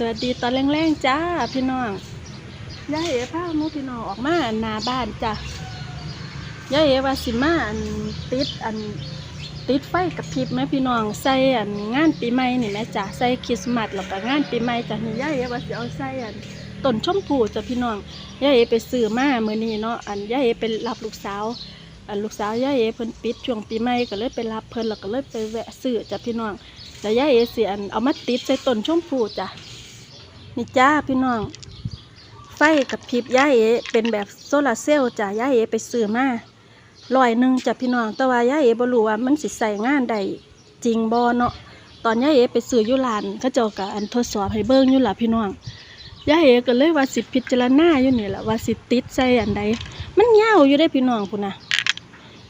สวัสดีตอนแรงๆจ้าพี่น้องยายเอ๋พามูพี่น้องออกมาหน้าบ้านจ้ะยายเอ๋ว่าสิมาอันติดอันติดไฟกับพริบไหมพี่น้องใส่อันงานปีใหม่นี่แหม่จ้ะใส่คริสต์มาสแล้วก็งานปีใหม่จ้ะนี่ยายเอ๋ว่าสิเอาใส่อันต้นชมพูจ้ะพี่น้องยายเอ๋ไปซื้อมาเมื้อนี้เนาะอันยายเอ๋ไปรับลูกสาวอันลูกสาวยายเอ๋เพิ่นปิดช่วงปีใหม่ก็เลยไปรับเพิ่นแล้วก็เลยไปแวะซื้อจ้ะพี่น้องแล้วยายเอ๋เสียนเอามาติดใส่ต้นชมพูจ้ะ นี่จ้าพี่น้อง ไฟกับพริบยายเอเป็นแบบโซลาร์เซลล์จ้ะยายเอไปซื้อมาร้อยหนึ่งจ้ะพี่น้อง แต่ว่ายายเอบรู้ว่ามันสิใส่งานได้จริงบ่เนาะ ตอนยายเอไปซื้ออยู่ร้านเขาเจ้าก็อันทดสอบให้เบิ่งยู่ล่ะพี่น้องยายเอก็เลยว่าสิพิจารณาอยู่นี่แหละว่าสิติดใส่อันใด มันยาวอยู่ได้พี่น้องพุ่นน่ะ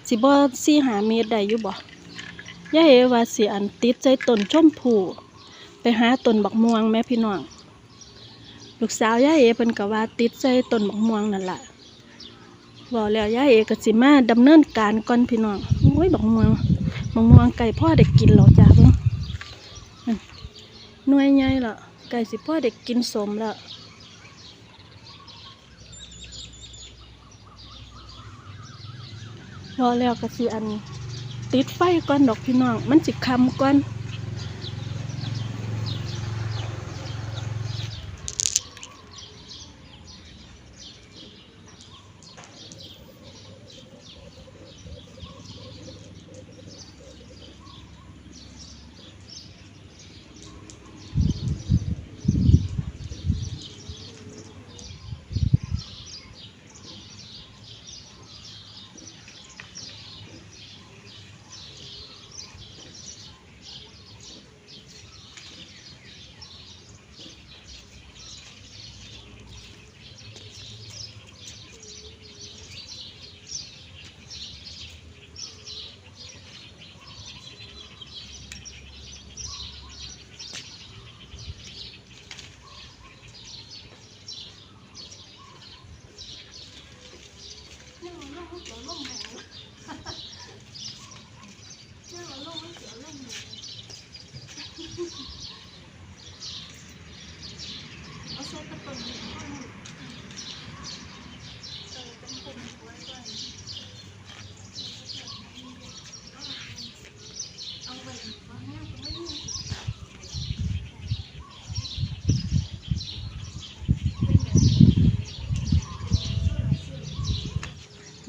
สิบ่สี่หาเมตรได้อยู่บ่ยายเอว่าสิอันติดใจต้นชมพูไปหาต้นบักม่วงแม่พี่น้อง ลูกสาวยายเอเพิ่นก็ว่าติดใจต้นบักม่วงนั่นล่ะบอกแล้วยายเอก็สิมาดำเนินการก่อนพี่น้องโอ้ยบักม่วงบักม่วงไก่พ่อได้กินแล้วจ้าเบิ่งนั่นหน่วยใหญ่ละไก่สิพ่อได้กินสมล้วรอแล้วก็สิอันติดไฟก่อนดอกพี่น้อง มันสิคำก่อน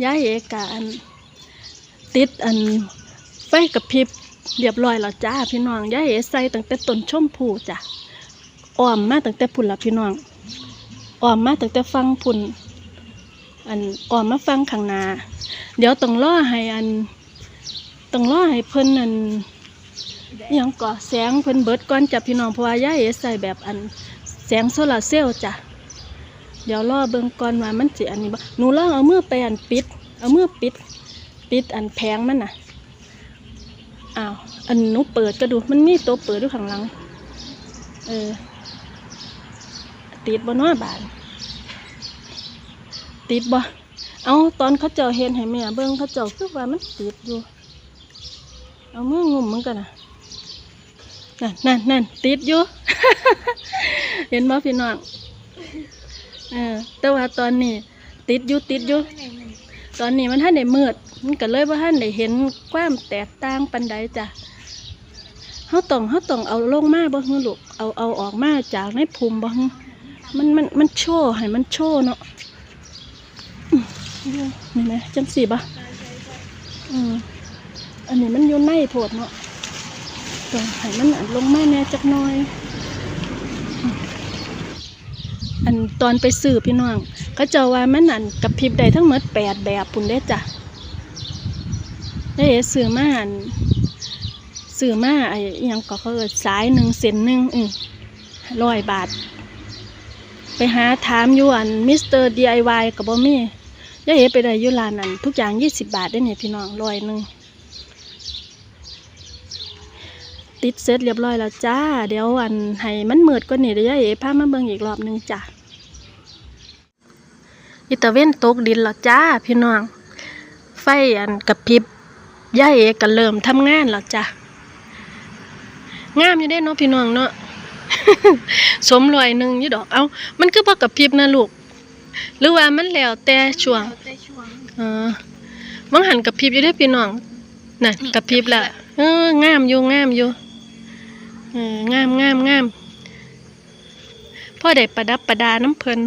ยายเอกะอันติดอันไฟกับพริบเรียบร้อยแล้วจ้าพี่น้องยายเอใส่ตั้งแต่ต้นชมพูจ้ะอ้อมมาตั้งแต่พุ่นละพี่น้องอ้อมมาตั้งแต่ฟังพุ่นอันอ้อมมาฟังข้างหน้าเดี๋ยวต้องรอให้อันต้องรอให้เพิ่นอันยังก่อแสงเพิ่นเบิดก่อนจ้ะพี่น้องเพราะว่ายายเอใส่แบบอันแสงโซลาร์เซลล์จ้ะ เดี๋ยวรอเบิ่งก่อนว่ามันสิอันนี้บ่หนูลองเอามือไปอันปิด เอามือปิด ปิดอันแพงมันน่ะอ้าวอันหนูเปิดก็ดูมันมีตัวเปิดอยู่ข้างหลัง เออ ติดบ่น้อบานติดบ่เอาตอนเขาเจ้าเห็นให้แม่เบิ่งเขาเจ้าคือว่ามันติดอยู่ เอามืองุ่มมันกันนะนั่นนั่นนั่นติดอยู่ เห็นบ่พี่น้อง เออ แต่ว่าตอนนี้ ติดอยู่ติดอยู่ ตอนนี้มันท่านได้มืดมันก็เลยว่าท่านได้เห็นความแตกต่างปันใดจ้ะเขาต้องเขาต้องเอาลงมาบ่ฮึลูกเอาเอาออกมาจากในภูมิบ่ฮึมันมันมันโชว์ให้มันโชว์เนาะอื้อนี่ไหมจังสีบ่อืมอันนี้มันอยู่ในโพดเนาะต้องให้มันลงมาแน่จักหน่อย อันตอนไปซื้อพี่น้องก็เจ้าว่ามันอันกับพริบได้ทั้งหมดแปดแบบพุ่นเด้จ้ะได้เอ๋ซื้อมาอันซื้อมาไอ้ยังก็เขาเอิ้นสายหนึ่งเส้นหนึ่งอือร้อยบาท ไปหาถามอยู่อันมิสเตอร์ DIY กับบ่มีได้เอ๋ไปได้ยู่ร้านนั้นทุกอย่างยี่สิบบาทได้เนี่ยพี่น้องร้อยหนึ่ง ติดเสร็จเรียบร้อยแล้วจ้า เดี๋ยวอันให้มันเมืดกว่านี้เดี๋ยวยายเอ๋พามาเบิ่งอีกรอบหนึงจ้ะอิตาเวนตกดินแล้วจ้า พี่น้อง ไฟอันกับพริบย่าเอก็เริ่มทำงานแล้วจ้ะงามอยู่ได้เนาะพี่น้องเนาะสมรอยหนึ่งยู่ดอก เอามันคือบ่กระพริบนะลูก หรือว่ามันแล้วแต่ช่วงแต่ช่วงเออมังหันกระพริบอยู่ได้พี่น้องน่ะกระพริบละเอองามอยู่งามอยู่ งามงามงามพ่อได้ประดับประดาน้ำเพลิน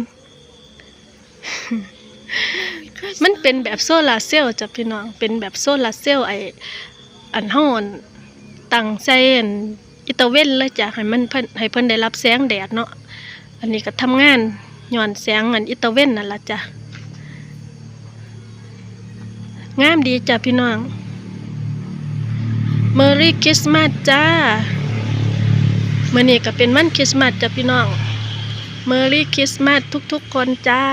มันเป็นแบบโซลาร์เซลล์จ้ะพี่น้อง เป็นแบบโซลาร์เซลล์ไออันห้อนตั้งใจอันอิตาเวนเลยจ้ะให้มันเพลนให้เพิ่นได้รับแสงแดดเนาะ อันนี้ก็ทำงานย้อนแสงอันอิตาเวนนั่นละจ้ะ งามดีจ้ะพี่น้องเมอรี่คริสต์มาสจ้า มื่อนี้ก็เป็นวันคริสต์มาสจ้ะพี่น้องเมอรี่คริสต์มาสทุกๆคนจ้า